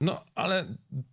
No, ale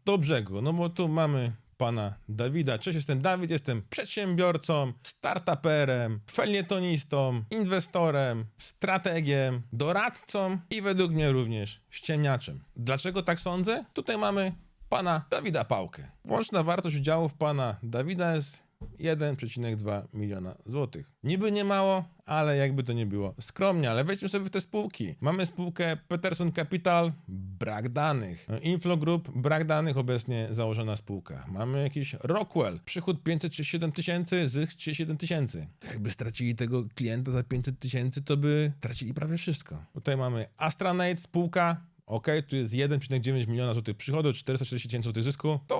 do brzegu, no bo tu mamy pana Dawida. Cześć, jestem Dawid, jestem przedsiębiorcą, startuperem, felietonistą, inwestorem, strategiem, doradcą i według mnie również ściemniaczem. Dlaczego tak sądzę? Tutaj mamy pana Dawida Pałkę. Łączna wartość udziałów pana Dawida jest 1,2 miliona złotych. Niby nie mało, ale jakby to nie było skromnie, ale wejdźmy sobie w te spółki. Mamy spółkę Peterson Capital, brak danych. Inflo Group, brak danych, obecnie założona spółka. Mamy jakiś Rockwell, przychód 537 tysięcy, zysk 37 tysięcy. Jakby stracili tego klienta za 500 tysięcy, to by tracili prawie wszystko. Tutaj mamy Astranate, spółka, Ok, tu jest 1,9 miliona złotych przychodu, 440 tysięcy złotych zysku. To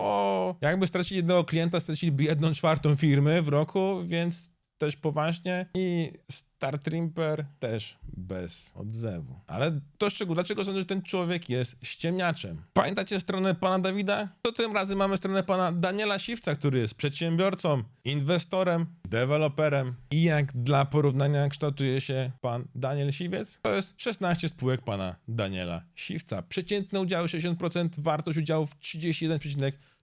jakby stracili jednego klienta, straciliby jedną czwartą firmy w roku, więc też poważnie. I Star Trimper też bez odzewu. Ale to szczegół, dlaczego sądzę, że ten człowiek jest ściemniaczem? Pamiętacie stronę pana Dawida? To tym razem mamy stronę pana Daniela Siwca, który jest przedsiębiorcą, inwestorem, deweloperem. I jak dla porównania kształtuje się pan Daniel Siwiec? To jest 16 spółek pana Daniela Siwca. Przeciętne udziały 60%, wartość udziałów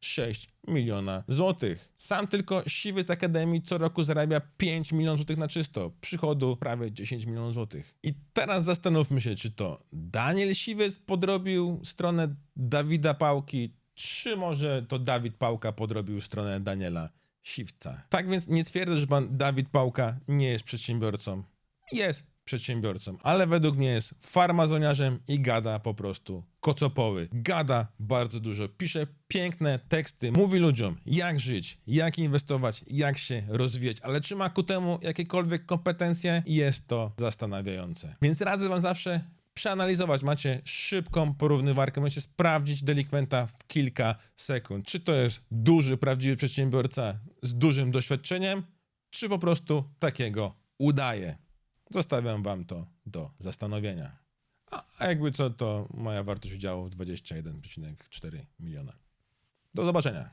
31,6 miliona złotych. Sam tylko Siwiec Akademii co roku zarabia 5 milionów złotych na czysto. Przychodu prawie 10 milionów złotych. I teraz zastanówmy się, czy to Daniel Siwiec podrobił stronę Dawida Pałki, czy może to Dawid Pałka podrobił stronę Daniela Siwca. Tak więc nie twierdzę, że pan Dawid Pałka nie jest przedsiębiorcą. Jest przedsiębiorcą, ale według mnie jest farmazoniarzem i gada po prostu kocopoły. Gada bardzo dużo, pisze piękne teksty, mówi ludziom jak żyć, jak inwestować, jak się rozwijać, ale czy ma ku temu jakiekolwiek kompetencje? Jest to zastanawiające. Więc radzę wam zawsze przeanalizować. Macie szybką porównywarkę, możecie sprawdzić delikwenta w kilka sekund. Czy to jest duży, prawdziwy przedsiębiorca z dużym doświadczeniem, czy po prostu takiego udaje. Zostawiam wam to do zastanowienia. A a jakby co, to moja wartość udziału 21,4 miliona. Do zobaczenia.